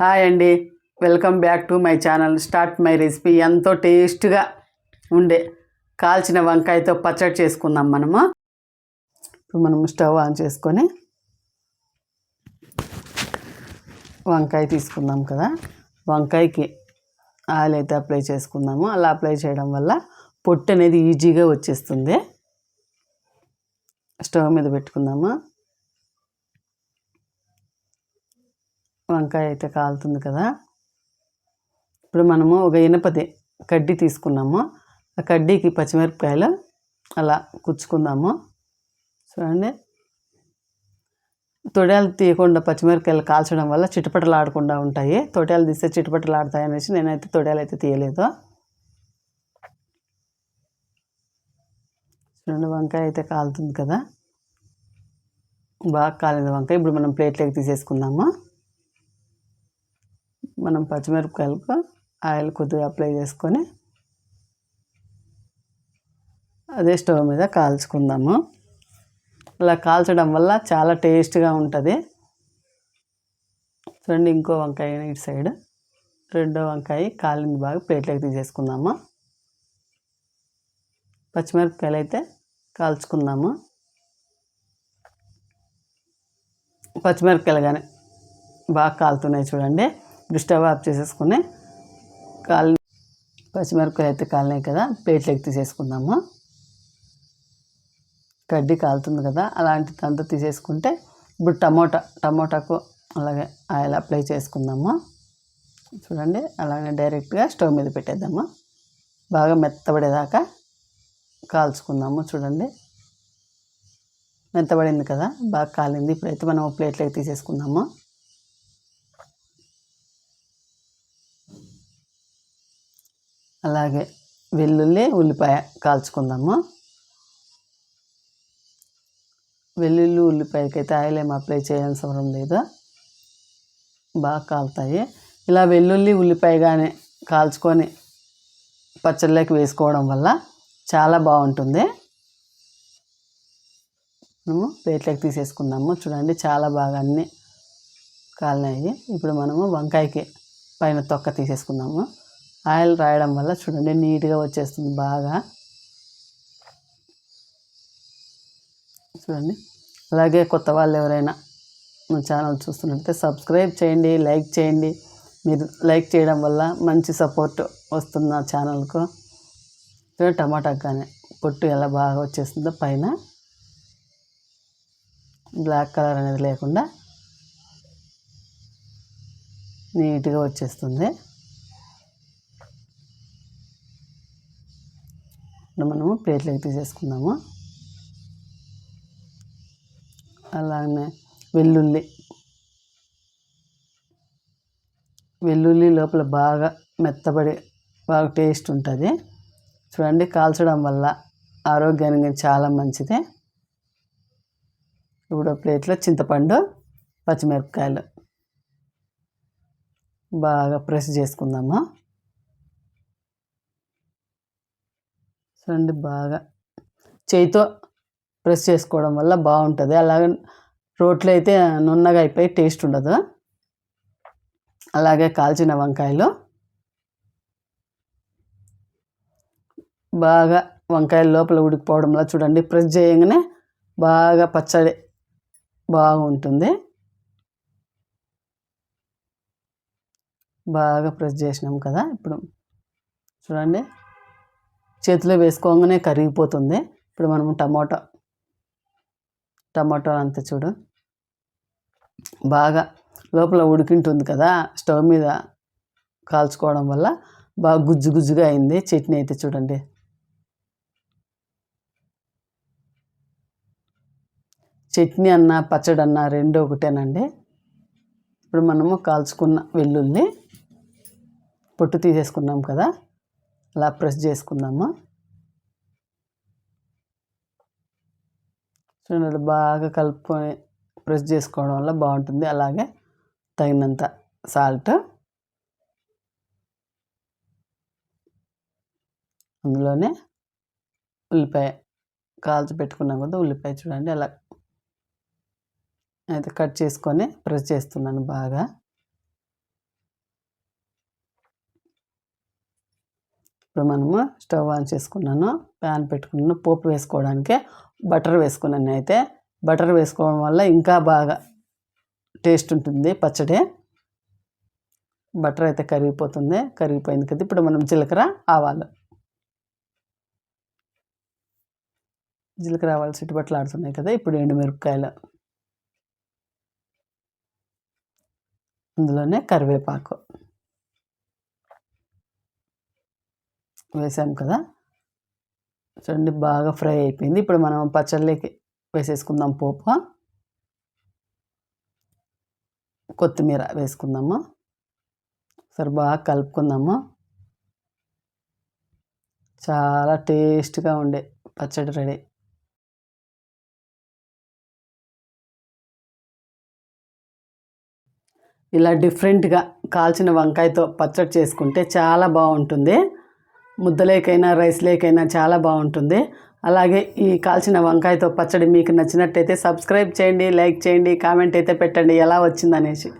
Hi అండి. Welcome back to my channel. Start my recipe. ఎంతో టేస్ట్గా ఉండే కాల్చిన వంకాయతో పచ్చడి చేసుకుందాం మనము. ఇప్పుడు మనము స్టవ్ ఆన్ చేసుకొని వంకాయ తీసుకుందాం కదా. వంకాయకి ఆయిల్ అయితే అప్లై చేసుకుందాము. అలా అప్లై చేయడం వల్ల పొట్టు అనేది ఈజీగా వచ్చేస్తుంది. స్టవ్ మీద పెట్టుకుందాము? వంకాయ అయితే కాలుతుంది కదా. ఇప్పుడు మనము ఒక ఇనపది కడ్డీ తీసుకున్నాము. ఆ కడ్డీకి పచ్చిమిరపకాయలు అలా కుచ్చుకుందాము. చూడండి. తొడాలు తీయకుండా పచ్చిమిరపకాయలు కాల్చడం వల్ల చిటపటలు ఆడకుండా ఉంటాయి. తొడాలు తీస్తే చిటపటలు ఆడతాయి అనేసి నేనైతే తొడయాలు అయితే తీయలేదు. చూడండి వంకాయ అయితే కాలుతుంది కదా. బాగా కాలేదు వంకాయ. ఇప్పుడు మనం ప్లేట్లోకి తీసేసుకుందాము. మనం పచ్చిమిరపకాయలకు ఆయిల్ కొద్దిగా అప్లై చేసుకొని అదే స్టవ్ మీద కాల్చుకుందాము. అలా కాల్చడం వల్ల చాలా టేస్ట్గా ఉంటుంది. చూడండి ఇంకో వంకాయ ఇటు సైడ్. రెండో వంకాయ కాలింది బాగా ప్లేట్లోకి తీసేసుకుందాము. పచ్చిమిరపకాయలు అయితే కాల్చుకుందాము. పచ్చిమిరపకాయలు కానీ బాగా కాలుతున్నాయి చూడండి. స్టవ్ ఆఫ్ చేసేసుకుని కాలి పచ్చిమిరపకాయలు అయితే కాలినాయి కదా ప్లేట్లోకి తీసేసుకుందాము. గడ్డి కాలుతుంది కదా అలాంటి అంతా తీసేసుకుంటే ఇప్పుడు టమోటా టమోటాకు అలాగే ఆయిల్ అప్లై చేసుకుందాము. చూడండి అలాగే డైరెక్ట్గా స్టవ్ మీద పెట్టేద్దాము. బాగా మెత్తబడేదాకా కాల్చుకుందాము చూడండి. మెత్తబడింది కదా బాగా కాలింది. ఇప్పుడైతే మనం ప్లేట్లోకి తీసేసుకుందాము. అలాగే వెల్లుల్లి ఉల్లిపాయ కాల్చుకుందాము. వెల్లుల్లి ఉల్లిపాయకి అయితే ఆయిల్ ఏం అప్లై చేయాల్సిన అవసరం లేదు. బాగా కాలుతాయి. ఇలా వెల్లుల్లి ఉల్లిపాయ కానీ కాల్చుకొని పచ్చళ్ళకి వేసుకోవడం వల్ల చాలా బాగుంటుంది. మనము ప్లేట్లోకి తీసేసుకుందాము. చూడండి చాలా బాగా అన్నీ కాలినాయి. ఇప్పుడు మనము వంకాయకి పైన తొక్క తీసేసుకుందాము. ఆయిల్ రాయడం వల్ల చూడండి నీట్గా వచ్చేస్తుంది బాగా. చూడండి అలాగే కొత్త వాళ్ళు ఎవరైనా మన ఛానల్ చూస్తున్నట్లయితే సబ్స్క్రైబ్ చేయండి లైక్ చేయండి. మీరు లైక్ చేయడం వల్ల మంచి సపోర్ట్ వస్తుంది నా ఛానల్కు. టమాటా కానీ పొట్టు ఎలా బాగా వచ్చేస్తుందో పైన. బ్లాక్ కలర్ అనేది లేకుండా నీట్గా వచ్చేస్తుంది. ఇప్పుడు మనము ప్లేట్లోకి తీసేసుకుందాము. అలానే వెల్లుల్లి. వెల్లుల్లి లోపల బాగా మెత్తబడి బాగా టేస్ట్ ఉంటుంది. చూడండి కాల్చడం వల్ల ఆరోగ్యానికి చాలా మంచిది. ఇప్పుడు ప్లేట్లో చింతపండు పచ్చిమిరపకాయలు. బాగా ప్రెస్ చేసుకుందాము. చూడండి బాగా. చేయితో ప్రెస్ చేసుకోవడం వల్ల బాగుంటుంది. అలాగే రోట్లో అయితే నున్నగా అయిపోయి టేస్ట్ ఉండదు. అలాగే కాల్చిన వంకాయలు. బాగా వంకాయలు లోపల ఉడికిపోవడంలో చూడండి ప్రెస్ చేయగానే బాగా పచ్చడి బాగుంటుంది. బాగా ప్రెస్ చేసినాం కదా ఇప్పుడు. చూడండి. చేతిలో వేసుకోగానే కరిగిపోతుంది. ఇప్పుడు మనము టమాటో టమాటో అంతా చూడు. బాగా లోపల ఉడికింటుంది కదా స్టవ్ మీద కాల్చుకోవడం వల్ల బాగా గుజ్జు గుజ్జుగా అయింది చట్నీ అయితే చూడండి. చట్నీ అన్న పచ్చడి అన్న రెండు ఒకటేనండి. ఇప్పుడు మనము కాల్చుకున్న వెల్లుల్లి పొట్టు తీసేసుకున్నాం కదా. అలా ప్రెస్ చేసుకుందాము? చూడండి బాగా కలుపుకొని ప్రెస్ చేసుకోవడం వల్ల బాగుంటుంది. అలాగే తగినంత సాల్ట్ అందులోనే ఉల్లిపాయ కాల్చి పెట్టుకున్నాం కదా ఉల్లిపాయ చూడండి అలా అయితే కట్ చేసుకొని ప్రెస్ చేస్తున్నాను బాగా. ఇప్పుడు మనము స్టవ్ ఆన్ చేసుకున్నాను ప్యాన్ పెట్టుకున్నాను పోపు వేసుకోవడానికి బటర్ వేసుకున్నాను అయితే బటర్ వేసుకోవడం వల్ల ఇంకా బాగా టేస్ట్ ఉంటుంది పచ్చడి. బటర్ అయితే కరిగిపోతుంది కరిగిపోయింది కదా ఇప్పుడు మనం జీలకర్ర ఆవాలు. జీలకర్ర ఆవాలు చుట్టుపక్కల ఆడుతున్నాయి కదా ఇప్పుడు ఎండుమిరపకాయలు అందులోనే కరివేపాకు. వేసాం కదా? చూడండి బాగా ఫ్రై అయిపోయింది. ఇప్పుడు మనం పచ్చళ్ళకి వేసేసుకుందాం పోపు. కొత్తిమీర వేసుకుందాము. సరే బాగా కలుపుకుందాము. చాలా టేస్ట్గా ఉండే పచ్చడి రెడీ. ఇలా డిఫరెంట్గా కాల్చిన వంకాయతో పచ్చడి చేసుకుంటే చాలా బాగుంటుంది. ముద్దలేకైనా రైస్ లేకైనా చాలా బాగుంటుంది. అలాగే ఈ కాల్చిన వంకాయతో పచ్చడి మీకు నచ్చినట్టయితే సబ్స్క్రైబ్ చేయండి లైక్ చేయండి కామెంట్ అయితే పెట్టండి ఎలా వచ్చిందనేసి.